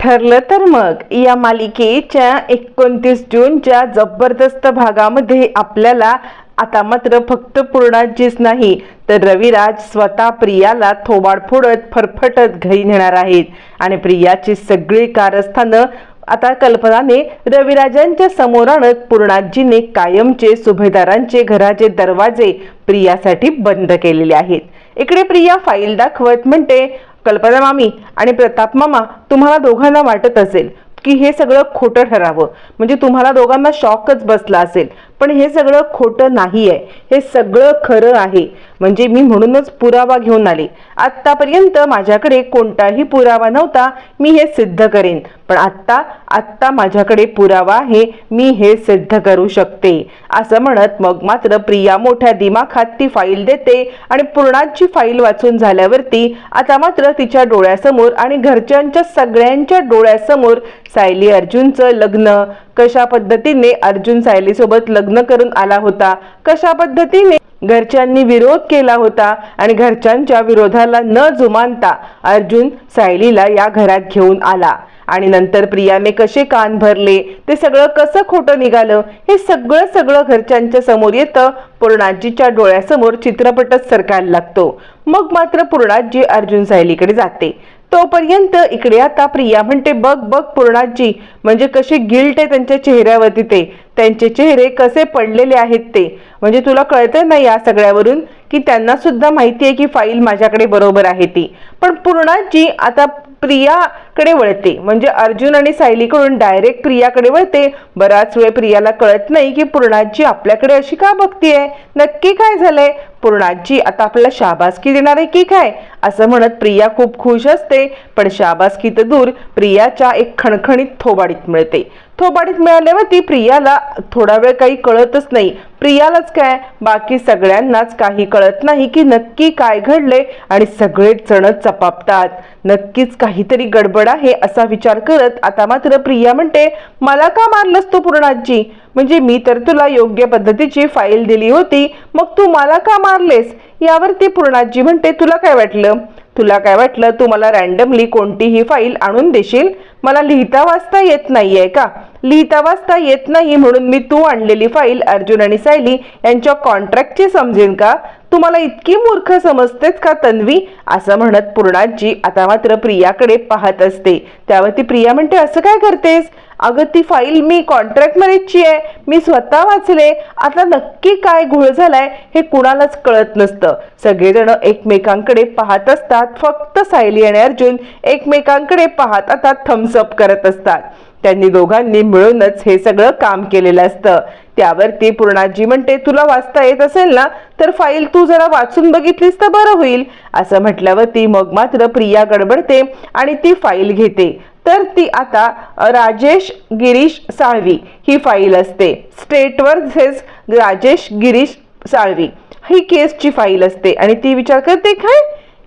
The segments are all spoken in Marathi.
ठरलं तर मग या मालिकेच्या एकोणतीस जूनच्या जबरदस्त भागामध्ये आपल्याला आता मात्र फक्त पूर्णाजीच नाही तर रविराज स्वतः प्रियाला थोबाड फोडत फरफटत घरी नेणार आहेत. आणि प्रियाची सगळी कारस्थानं आता कल्पनाने रविराजांच्या समोर आणत पूर्णाजीने कायमचे सुभेदारांचे घराचे दरवाजे प्रियासाठी बंद केलेले आहेत. इकडे प्रिया फाईल दाखवत म्हणते कल्पना मामी आणि प्रताप मामा तुम्हाला दोघांना वाटत असेल की हे सगळं खोटं ठरावं. म्हणजे तुम्हाला दोघांना शॉकच बसला असेल. पण हे सगळं खोटं नाही आहे हे सगळं खरं आहे. म्हणजे मी म्हणूनच पुरावा घेऊन आले. आत्तापर्यंत माझ्याकडे कोणताही पुरावा नव्हता. मी हे सिद्ध करेन. पण आत्ता आत्ता माझ्याकडे पुरावा आहे. मी हे सिद्ध करू शकते. असं म्हणत मग मात्र प्रिया मोठ्या दिमाखात ती फाईल देते आणि पूर्णाची फाईल वाचून झाल्यावरती आता मात्र तिच्या डोळ्यासमोर आणि घरच्यांच्या सगळ्यांच्या डोळ्यासमोर सायली अर्जुनचं लग्न कशा पद्धतीने अर्जुन सायली सोबत लग्न करून आला होता? कशा पद्धतीने? घरच्यांनी विरोध केला होता आणि घरच्यांच्या विरोधाला न जुमानता अर्जुन सायलीला या घरात घेऊन आला. आणि नंतर प्रियाने कसे कान भरले? ते सगळं कसं खोटं निघालं? हे सगळं सगळं घरच्यांच्या समोर येतं. पूर्णाजीच्या डोळ्यासमोर चित्रपटच सरकायला लागतो. मग मात्र पूर्णाजी अर्जुन सायलीकडे जाते. तोपर्यंत इकडे आता प्रिया म्हणते बघ बघ पूर्णाजी म्हणजे कशी गिल्ट आहे त्यांच्या चेहऱ्यावरती ते. त्यांचे चेहरे कसे पडलेले आहेत ते. म्हणजे तुला कळतंय ना या सगळ्यावरून की त्यांना सुद्धा माहिती आहे की फाईल माझ्याकडे बरोबर आहे ती. पण पूर्णाजी आता प्रिया प्रियाकडे वळते. म्हणजे अर्जुन आणि सायलीकडून डायरेक्ट प्रियाकडे वळते. बराच वेळ प्रियाला कळत नाही की पूर्णाजी आपल्याकडे अशी का बघतीये? नक्की काय झालंय? पूर्णाजी आता आपल्याला शाबासकी देणार आहे की काय? असं म्हणत प्रिया खूप खुश असते. पण शाबासकी तर दूर प्रियाच्या एक खणखणीत थोबाडीत मिळते. थोबाडीत मिळाल्यावर ती प्रियाला थोडा वेळ काही कळतच नाही. प्रियालाच काय? बाकी सगळ्यांनाच काही कळत नाही की नक्की काय घडले आणि सगळेच जण चपापतात. नक्कीच काहीतरी गडबड आहे असा विचार करत आता मात्र प्रिया म्हणते मला का मारलंस तू पूर्णाजी? म्हणजे मी तर तुला योग्य पद्धतीची फाईल दिली होती मग तू मला का मारलेस? यावरती पूर्णाजी म्हणते तुला काय वाटलं? तुला काय वाटलं? तू मला रॅन्डमली कोणतीही फाईल आणून देशील? मला लिहिता वाचता येत नाहीये का? लिहिता वाचता येत नाही म्हणून मी तू आणलेली फाईल अर्जुन आणि सायली यांच्या कॉन्ट्रॅक्टची समजेन का? तुम्हाला इतकी मूर्ख समजतेस का तन्वी? असं म्हणत पूर्णाजी आता मात्र प्रियाकडे पाहत असते. त्यावर ती प्रिया म्हणते असं काय करतेस? अगं ती फाईल मी कॉन्ट्रॅक्ट मॅरेजची आहे. मी स्वतः वाचले. आता नक्की काय घोळ झालाय हे कुणालाच कळत नसतं. सगळेजण एकमेकांकडे पाहत असतात. फक्त सायली आणि अर्जुन एकमेकांकडे पाहत आता थम्सअप करत असतात. त्यांनी दोघांनी मिळूनच हे सगळं काम केलेलं असतं. त्यावरती पूर्णाजी म्हणते तुला वाचता येत असेल ना तर फाईल तू जरा वाचून बघितलीस तर बरं होईल. असं म्हटल्यावरती मग मात्र प्रिया गडबडते आणि ती फाईल घेते. तर ती आता राजेश गिरीश साळवी ही फाईल असते. State versus Rajesh Girish Salvi. ही केसची फाईल असते. आणि ती विचार करते काय?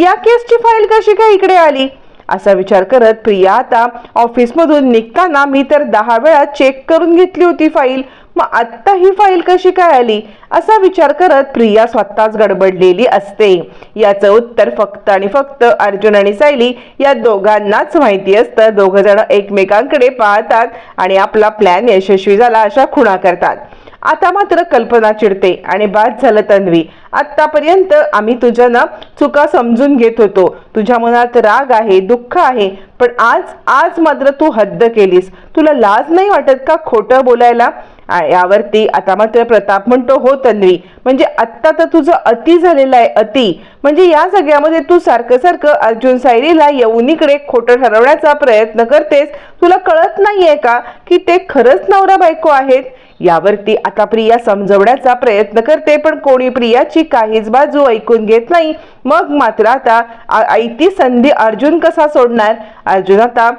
या केसची फाईल कशी काय इकडे आली? असा विचार करत प्रिया आता ऑफिसमधून निघताना मी तर दहा वेळा चेक करून घेतली होती फाईल मग आत्ता ही फाईल कशी काय आली? असा विचार करत प्रिया स्वतःच गडबडलेली असते. याचं उत्तर फक्त आणि फक्त अर्जुन आणि सायली या दोघांनाच माहिती असतं. दोघ जण एकमेकांकडे पाहतात आणि आपला प्लॅन यशस्वी झाला अशा खुणा करतात. आता मात्र कल्पना चिडते आणि बाद झालं तन्वी. आत्तापर्यंत आम्ही तुझ्या ना चुका समजून घेत होतो. तुझ्या मनात राग आहे दुःख आहे पण आज आज मात्र तू हद्द केलीस. तुला लाज नाही वाटत का खोटं बोलायला? यावरती आता मात्र प्रताप म्हणतो हो तन्वी म्हणजे आत्ता तर तुझं अति झालेलं आहे अति. म्हणजे या सगळ्यामध्ये तू सारखं सारखं अर्जुन सायरीला यवनीकडे खोटं ठरवण्याचा प्रयत्न करतेस. तुला कळत नाहीये का की ते खरंच नवरा बायको आहेत? यावरती आता प्रिया समजवण्याचा प्रयत्न करते पण कोणी प्रियाची काहीच बाजू ऐकून घेत नाही. मग मात्र आता आईती संधी अर्जुन कसा सोडणार? अर्जुन आता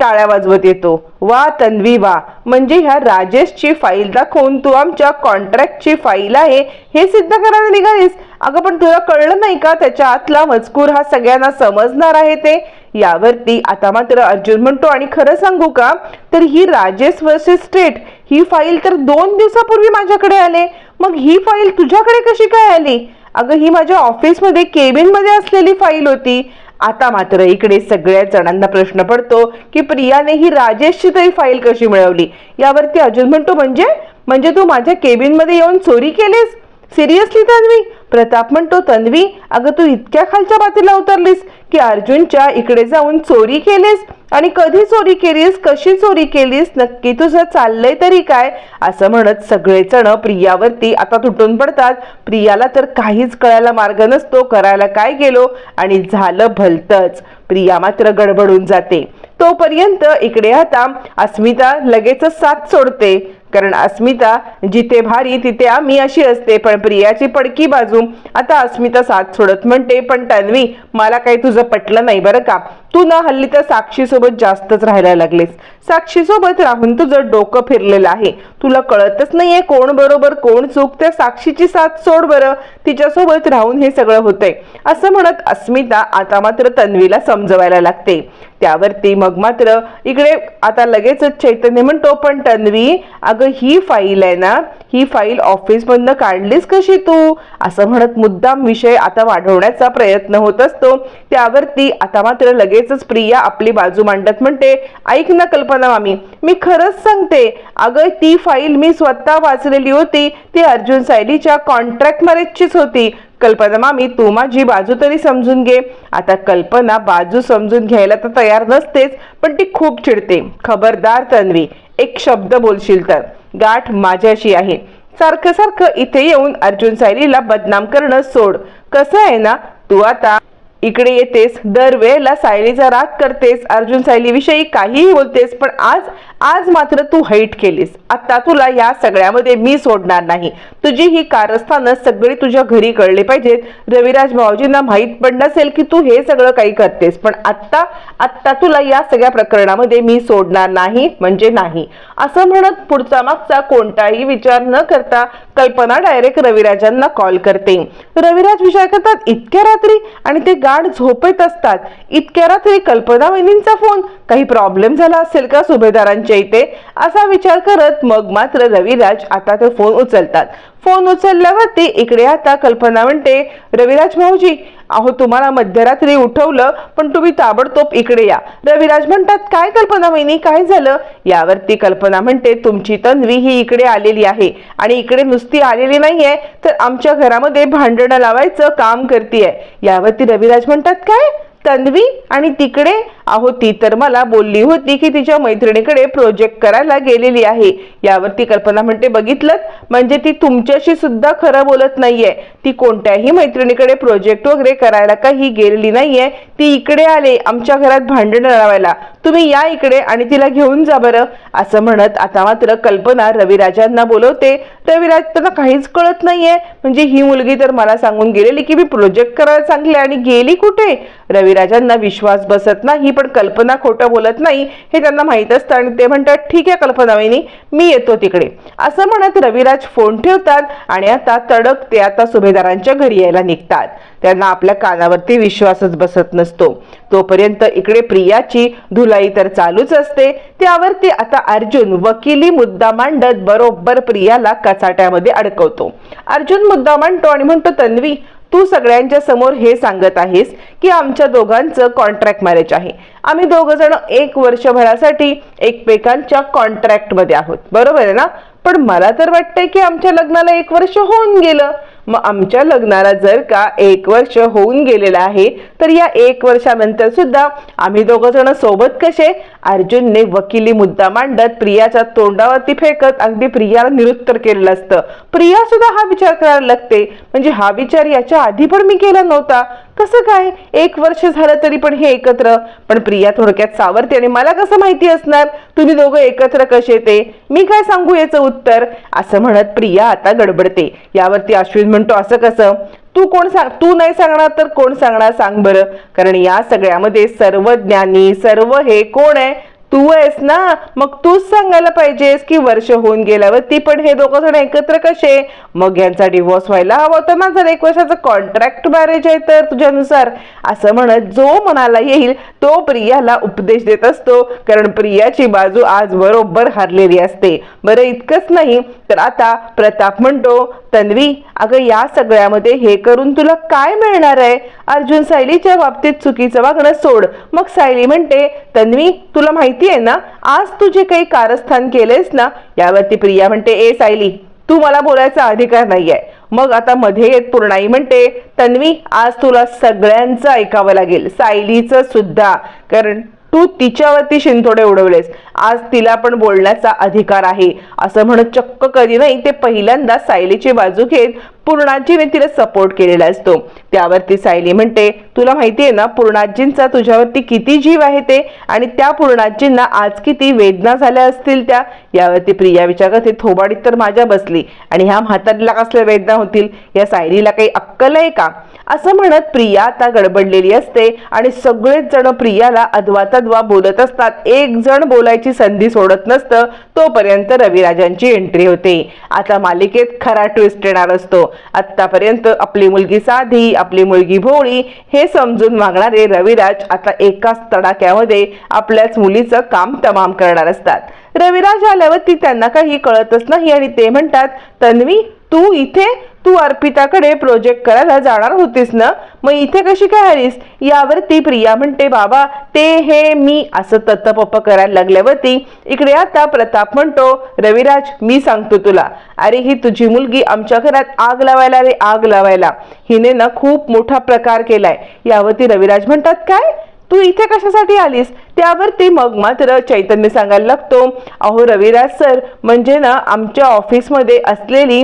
टाळ्या वाजवत येतो. वा तन्वी वा. म्हणजे ह्या राजेशची फाईल दाखवून तू आमच्या कॉन्ट्रॅक्टची फाईल आहे हे सिद्ध करायला निघालीस? अगं पण तुला कळलं नाही का? त्याच्या आतला मजकूर हा सगळ्यांना समजणार आहे ते? यावरती आता मात्र अर्जुन म्हणतो आणि खरं सांगू का? तर ही राजेश वर्सेस स्टेट ही फाईल तर दोन दिवसापूर्वी माझ्याकडे आले. मग ही फाईल तुझ्याकडे कशी काय आली? अगं ही माझ्या ऑफिसमध्ये केबिनमध्ये असलेली फाईल होती. आता मात्र इकडे सगळ्या जणांना प्रश्न पडतो की प्रियाने ही राजेशची तरी फाईल कशी मिळवली? यावरती अर्जुन म्हणतो म्हणजे? म्हणजे तू माझ्या केबिनमध्ये येऊन चोरी केलीस? सिरियसली तन्वी? प्रताप म्हणतो तन्वी अगं तू इतक्या खालच्या पातीला उतरलीस की अर्जुनच्या इकडे जाऊन चोरी केलीस आणि कधी चोरी केलीस कशी चोरी केलीस नक्की तुझं चाललंय तरी काय? असं म्हणत सगळेजण प्रियावरती आता तुटून पडतात. प्रियाला तर काहीच कळायला मार्ग नसतो करायला काय गेलो आणि झालं भलतंच. प्रिया मात्र गडबडून जाते. तोपर्यंत इकडे आता अस्मिता लगेचच साथ सोडते. कारण अस्मिता जिथे भारी तिथे आम्ही अशी असते. पण प्रियाची पडकी बाजू. आता अस्मिता साथ सोडत म्हणते पण तन्वी मला काही तुझं पटलं नाही बरं का? तू ना हल्ली त्या साक्षीसोबत जास्तच राहायला लागलीस. साक्षीसोबत राहून तुझं डोकं फिरलेलं आहे. तुला कळतच नाहीये कोण बरोबर कोण चूक त्या साक्षीची साथ सोड बरं. तिच्यासोबत राहून हे सगळं होतंय. असं म्हणत अस्मिता आता मात्र तन्वीला समजवायला लागते. त्यावरती मग मात्र इकडे आता लगेचच चैतन्य म्हणतो पण तन्वी अगं ही फाईल आहे ना ही फाईल ऑफिसमधनं काढलीस कशी तू? असं म्हणत मुद्दाम विषय आता वाढवण्याचा प्रयत्न होत असतो. त्यावरती आता मात्र लगेच लगेचच प्रिया आपली बाजू मांडत म्हणते ऐक ना कल्पना मामी मी खरंच सांगते. अगं ती फाईल मी स्वतः वाचलेली होती. ती अर्जुन सायलीच्या कॉन्ट्रॅक्ट मॅरेजचीच होती. कल्पना मामी तू माझी बाजू तरी समजून घे. आता कल्पना बाजू समजून घ्यायला तर तयार नसतेच पण ती खूप चिडते. खबरदार तन्वी एक शब्द बोलशील तर. गाठ माझ्याशी आहे. सारखं सारखं इथे येऊन अर्जुन सायलीला बदनाम करणं सोड. कसं आहे ना तू आता इकडे येतेस दरवेळेला सायलीचा राग करतेस अर्जुन सायली विषयी काहीही बोलतेस पण आज आज मात्र तू हैट केलीस. आता तुला या सगळ्यामध्ये मी सोडणार नाही. तुझी ही कारस्थानं सगळी तुझ्या घरी कळली पाहिजेत. रविराज भाऊजींना माहीत पण नसेल की तू हे सगळं काही करतेस पण आत्ता आत्ता तुला या सगळ्या प्रकरणामध्ये मी सोडणार नाही म्हणजे नाही. असं म्हणत पुढचा मागचा कोणताही विचार न करता कल्पना डायरेक्ट रविराजांना कॉल करते. रविराज विचार करतात इतक्या रात्री? आणि ते गाढ झोपेत असतात. इतक्या रात्री कल्पना वहिनींचा फोन. काही प्रॉब्लेम झाला असेल का सुभेदारांच्या इथे? असा विचार करत मग मात्र रविराज आता ते फोन उचलतात. फोन उचलल्यावरती इकडे आता कल्पना म्हणते रविराज भाऊजी अहो तुम्हाला मध्यरात्री उठवलं पण तुम्ही ताबडतोब इकडे या. रविराज म्हणतात काय कल्पना वहिनी काय झालं? यावरती कल्पना म्हणते तुमची तन्वी ही इकडे आलेली आहे आणि इकडे नुसती आलेली नाहीये तर आमच्या घरामध्ये भांडणं लावायचं काम करतीये. यावरती रविराज म्हणतात काय? तन्वी आणि तिकडे अहो ती. तर मला बोलली होती की तिच्या मैत्रिणीकडे प्रोजेक्ट करायला गेलेली आहे. यावरती कल्पना म्हणते बघितलं म्हणजे ती तुमच्याशी सुद्धा खरं बोलत नाहीये. ती कोणत्याही मैत्रिणीकडे प्रोजेक्ट वगैरे करायला काही गेलेली नाहीये. ती इकडे आले आमच्या घरात भांडणं लावायला तुम्ही या इकडे आणि तिला घेऊन जा बरं. असं म्हणत आता मात्र कल्पना रविराजांना बोलवते. रविराज त्यांना काहीच कळत नाहीये? म्हणजे ही मुलगी तर मला सांगून गेलेली की मी प्रोजेक्ट करायला सांगले आणि गेली कुठे? रविराजांना विश्वास बसत नाही पण कल्पना खोटं बोलत नाही. हे त्यांना माहीत असतं आणि ते म्हणतात ठीक आहे कल्पना वहिनी मी येतो तिकडे. असं म्हणत रविराज फोन ठेवतात आणि आता तडक ते आता सुभेदारांच्या घरी यायला निघतात. त्यांना आपल्या कानावरती विश्वासच बसत नसतो. तोपर्यंत इकडे प्रियाची धुलाई तर चालूच असते. त्यावरती आता अर्जुन वकिली मुद्दा मांडत बरोबर प्रियाला कचाट्यामध्ये अडकवतो. अर्जुन मुद्दा मांडतो आणि म्हणतो तन्वी तू सगळ्यांच्या समोर हे सांगत आहेस की आमच्या दोघांचं कॉन्ट्रॅक्ट मॅरेज आहे. आम्ही दोघ जण एक वर्षभरासाठी एकमेकांच्या कॉन्ट्रॅक्टमध्ये आहोत. बरोबर आहे ना? पण मला तर वाटतंय की आमच्या लग्नाला एक वर्ष होऊन गेलं. मग आमच्या लग्नाला जर का एक वर्ष होऊन गेलेलं आहे तर या एक वर्षानंतर सुद्धा आम्ही दोघं जण सोबत कसे? अर्जुनने वकिली मुद्दा मांडत प्रियाच्या तोंडावरती फेकत अगदी प्रियाला निरुत्तर केलेलं असतं. प्रिया सुद्धा हा विचार करायला लागते. म्हणजे हा विचार याच्या आधी पण मी केला नव्हता. कसं काय? एक वर्ष झालं तरी पण हे एकत्र. पण प्रिया थोडक्यात सावरते आणि मला कसं माहिती असणार? तुम्ही दोघं एकत्र कसे ते? मी काय सांगू याचं उत्तर? असं म्हणत प्रिया आता गडबडते. यावरती अश्विन म्हणतो असं कसं? तू कोण सांग तू नाही सांगणार तर कोण सांगणार सांग बरं. कारण या सगळ्यामध्ये सर्व ज्ञानी सर्व हे कोण आहे? तू आहेस ना? मग तूच सांगायला पाहिजेस की वर्ष होऊन गेल्यावर ती पण हे दोघं जण एकत्र कसे? मग यांचा डिवोर्स व्हायला हवा होता. ना जर एक वर्षाचं कॉन्ट्रॅक्ट मॅरेज आहे तर तुझ्यानुसार. असं म्हणत जो मनाला येईल तो प्रियाला उपदेश देत असतो. कारण प्रियाची बाजू आज बरोबर हरलेली असते. बरं इतकंच नाही. तर आता प्रताप म्हणतो तन्वी अगं या सगळ्यामध्ये हे करून तुला काय मिळणार आहे? अर्जुन सायलीच्या बाबतीत चुकीचं वागणं सोड. मग सायली म्हणते तन्वी तुला माहिती आहे ना आज तू जे काही कारस्थान केलेस ना यावरती प्रिया म्हणते ए सायली तू मला बोलायचा अधिकार नाही आहे मग आता मध्ये येत पूर्णाई म्हणते तन्वी आज तुला सगळ्यांचं ऐकावं लागेल सायलीचं सुद्धा. कारण तू तिच्यावरती शिंतोडे उडवलेस. आज तिला पण बोलण्याचा अधिकार आहे. असं म्हणत चक्क कधी नाही ते पहिल्यांदा सायलीची बाजू घेत पूर्णाजीने तिला सपोर्ट केलेला असतो. त्यावरती सायली म्हणते तुला माहितीये ना पूर्णाजींचा तुझ्यावरती किती जीव आहे ते? आणि त्या पूर्णाजींना आज किती वेदना झाल्या असतील त्या? यावरती प्रिया विचारत ते थोबाडीत तर माझ्या बसली. आणि ह्या म्हातारीला कसल्या वेदना होतील? या सायलीला काही अक्कल आहे का? असं म्हणत प्रिया आता गडबडलेली असते आणि सगळेच जण प्रियाला अधवा तद्वा बोलत असतात. एक जण बोलायची संधी सोडत नसतं तोपर्यंत रविराजांची एंट्री होते. आता मालिकेत खरा ट्विस्ट येणार असतो. आतापर्यंत आपली मुलगी साधी आपली मुलगी भोळी हे समजून मागणारे रविराज आता एकाच तडाक्यामध्ये आपल्याच मुलीचं काम तमाम करणार असतात. रविराज आल्यावरती त्यांना काही कळतच नाही आणि ते म्हणतात तन्वी तू इथे? तू अर्पिताकडे प्रोजेक्ट करायला जाणार होतीस ना? मग इथे कशी काय आलीस? यावरती प्रिया म्हणते बाबा ते हे मी असं तत्तपप्प करायला लागल्यावरती इकडे आता प्रताप म्हणतो रविराज मी सांगतो तुला. अरे ही तुझी मुलगी आमच्या घरात आग लावायला रे आग लावायला. हिने ना खूप मोठा प्रकार केलाय. यावरती रविराज म्हणतात काय? तू इथे कशासाठी आलीस? त्यावरती मग मात्र चैतन्य सांगायला लागतो अहो रविराज सर म्हणजे ना आमच्या ऑफिसमध्ये असलेली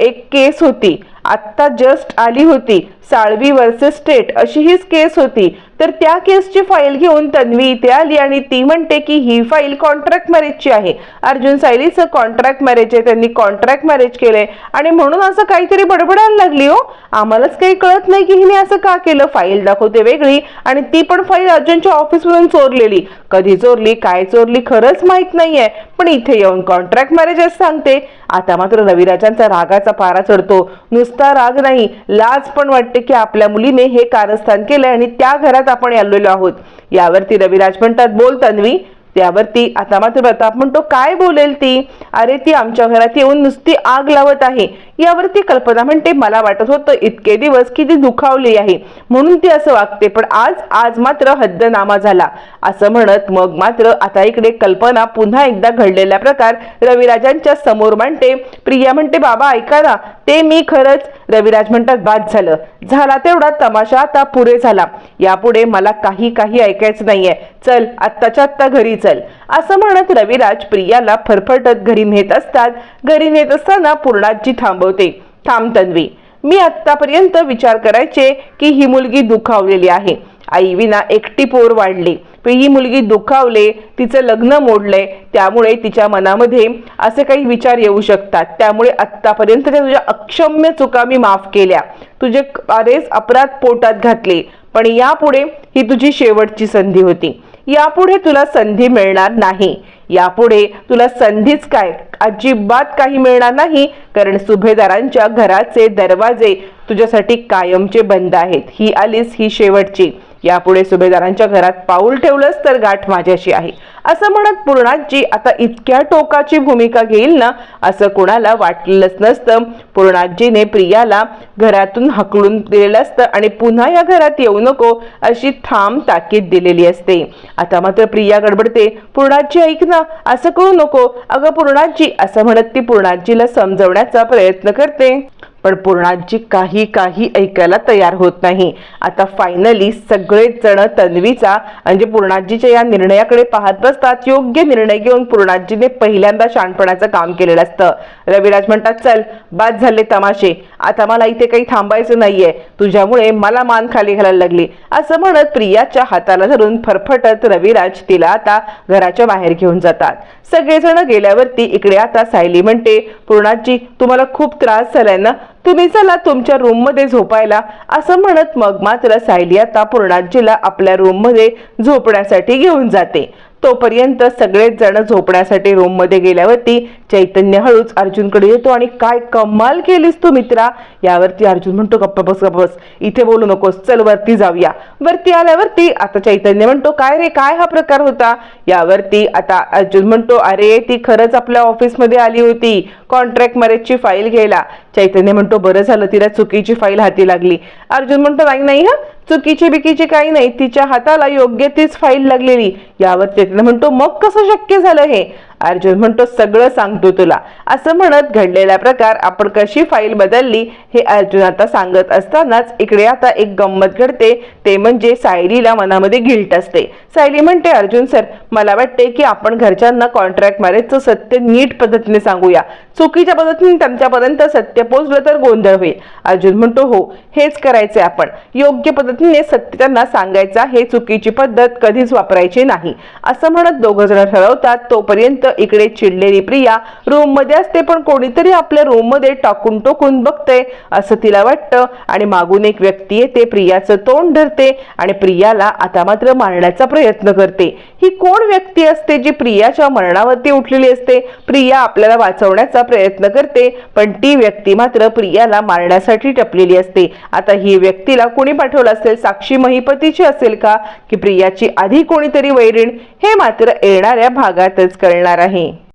एक केस होती. आत्ता जस्ट आली होती. साळवी वर्सेस स्टेट अशी हीच केस होती. तर त्या केसची फाईल घेऊन तन्वी इथे आली आणि ती म्हणते की ही फाईल कॉन्ट्रॅक्ट मॅरेजची आहे. अर्जुन सायलीचं कॉन्ट्रॅक्ट मॅरेज आहे. त्यांनी कॉन्ट्रॅक्ट मॅरेज केलंय. आणि म्हणून असं काहीतरी बडबडायला लागली हो. आम्हालाच काही कळत नाही की हिने असं का केलं. फाईल दाखवते वेगळी आणि ती पण फाईल अर्जुनच्या ऑफिसमधून चोरलेली. कधी चोरली? काय चोरली? खरंच माहीत नाहीये. पण इथे येऊन कॉन्ट्रॅक्ट मॅरेजच सांगते. आता मात्र रविराजांचा रागाचा पारा चढतो. नुसता राग नाही लाज पण वाटते की आपल्या मुलीने हे कारस्थान केलंय आणि त्या घरात आपण आलेलो आहोत. यावरती रविराज म्हणतात बोल तन्वी. त्यावरती आता मात्र प्रताप म्हणतो काय बोलेल ती? अरे ती आमच्या घरात येऊन नुसती आग लावत आहे. यावरती कल्पना म्हणते मला वाटत होतं इतके दिवस की ती दुखावली आहे. म्हणून ती असं वागते पण आज आज मात्र हद्दनामा झाला. असं म्हणत मग मात्र आता इकडे कल्पना पुन्हा एकदा घडलेला प्रकार रविराजांच्या समोर मांडते. प्रिया म्हणते बाबा ऐका ना ते मी खरंच रविराज म्हणतात बाद झालं. झाला तेवढा तमाशा आता पुरे झाला. यापुढे मला काही काही ऐकायचं नाहीये. चल आत्ताच्या आत्ता घरी चल. असं म्हणत रविराज प्रियाला फरफटत घरी नेत असतात. घरी नेत असताना पूर्णाजी थांबवते. थांब तन्वी. मी आत्तापर्यंत विचार करायचे की ही मुलगी दुखावलेली आहे. आई विना एकटी पोर वाढली. ही मुलगी दुखावले तिचं लग्न मोडलंय त्यामुळे तिच्या मनामध्ये असे काही विचार येऊ शकतात. त्यामुळे आत्तापर्यंतच्या तुझ्या अक्षम्य चुका मी माफ केल्या. तुझे अरेच अपराध पोटात घातले. पण यापुढे ही तुझी शेवटची संधी होती. यापुढे तुला संधी मिळणार नाही. यापुढे तुला संधीच काय? अजिबात काही मिळणार नाही कारण सुभेदारांच्या घराचे दरवाजे तुझ्यासाठी कायमचे बंद आहेत. ही आलीस ही शेवटची. यापुढे सुभेदारांच्या घरात पाऊल ठेवलंस तर गाठ माझ्याशी आहे. असं म्हणत पूर्णाजी आता इतक्या टोकाची भूमिका घेईल ना असं कोणाला वाटलंच नसतं. पूर्णाजीने प्रियाला घरातून हकलून दिलेलं असतं आणि पुन्हा या घरात येऊ नको अशी ठाम ताकीद दिलेली असते. आता मात्र प्रिया गडबडते. पूर्णाजी ऐक ना असं करू नको. अगं पूर्णाजी असं म्हणत ती पूर्णाजीला समजवण्याचा प्रयत्न करते. पण पूर्णाजी काही काही ऐकायला तयार होत नाही. आता फायनली सगळेच जण तन्वीचा म्हणजे पूर्णाजीच्या या निर्णयाकडे पाहत बसतात. योग्य निर्णय घेऊन पूर्णाजीने पहिल्यांदा शाणपणाचं काम केलेलं असतं. रविराज म्हणतात चल बाद झाले तमाशे. आता मला इथे काही थांबायचं नाहीये. तुझ्यामुळे मला मान खाली घालायला लागली. असं म्हणत प्रियाच्या हाताला धरून फरफटत रविराज तिला आता घराच्या बाहेर घेऊन जातात. सगळेजण गेल्यावरती इकडे आता सायली म्हणते पूर्णाजी तुम्हाला खूप त्रास झालाय ना? तुम्ही चला तुमच्या रूममध्ये झोपायला. असं म्हणत मग मात्र सायली आता पूर्णाजीला आपल्या रूममध्ये झोपण्यासाठी घेऊन जाते. तोपर्यंत सगळेच जण झोपण्यासाठी रूममध्ये गेल्यावरती चैतन्य हळूच अर्जुनकडे येतो आणि काय कमाल केलीस तू मित्रा. यावरती अर्जुन म्हणतो गप्पा बस गप्पा बस. इथे बोलू नकोस. चल वरती जाऊया. वरती आल्यावरती आता चैतन्य म्हणतो काय रे काय हा प्रकार होता? यावरती आता अर्जुन म्हणतो अरे ती खरंच आपल्या ऑफिसमध्ये आली होती. कॉन्ट्रॅक्ट मॅरेजची फाईल घ्यायला. चैतन्य म्हणतो बरं झालं तिला चुकीची फाईल हाती लागली. अर्जुन म्हणतो नाही नाही हा चुकीची बिकीची काही नाही तिच्या हाताला योग्य तीच फाईल लागलेली. यावर चैतन्य म्हणतो मग कसं शक्य झालं हे? अर्जुन म्हणतो सगळं सांगतो तुला. असं म्हणत घडलेला प्रकार आपण कशी फाईल बदलली हे अर्जुन आता सांगत असतानाच इकडे आता एक गंमत घडते. ते म्हणजे सायलीला मनामध्ये गिल्ट असते. सायली म्हणते अर्जुन सर मला वाटते की आपण घरच्यांना कॉन्ट्रॅक्ट मॅरेजचं सत्य नीट पद्धतीने सांगूया. चुकीच्या पद्धतीने त्यांच्यापर्यंत सत्य पोचलं तर गोंधळ होईल. अर्जुन म्हणतो हो हेच करायचे आपण. योग्य पद्धतीने सत्य त्यांना सांगायचा हे चुकीची पद्धत कधीच वापरायची नाही. असं म्हणत दोघ जण ठरवतात तोपर्यंत इकडे चिडलेली प्रिया रूममध्ये असते पण कोणीतरी आपल्या रूममध्ये टाकून टोकून बघते असं तिला वाटतं. आणि मागून एक व्यक्ती येते प्रियाचं तोंड धरते आणि प्रियाला आता मात्र मारण्याचा प्रयत्न करते. ही कोण व्यक्ती असते जी प्रियाच्या मरणावरती उठलेली असते? प्रिया आपल्याला वाचवण्याचा प्रयत्न करते पण ती व्यक्ती मात्र प्रियाला मारण्यासाठी टपलेली असते. आता ही व्यक्तीला कोणी पाठवलं असेल? साक्षी महिपतीची असेल का? की प्रियाची आधी कोणीतरी वैरीण? हे मात्र येणाऱ्या भागातच कळणार आहे.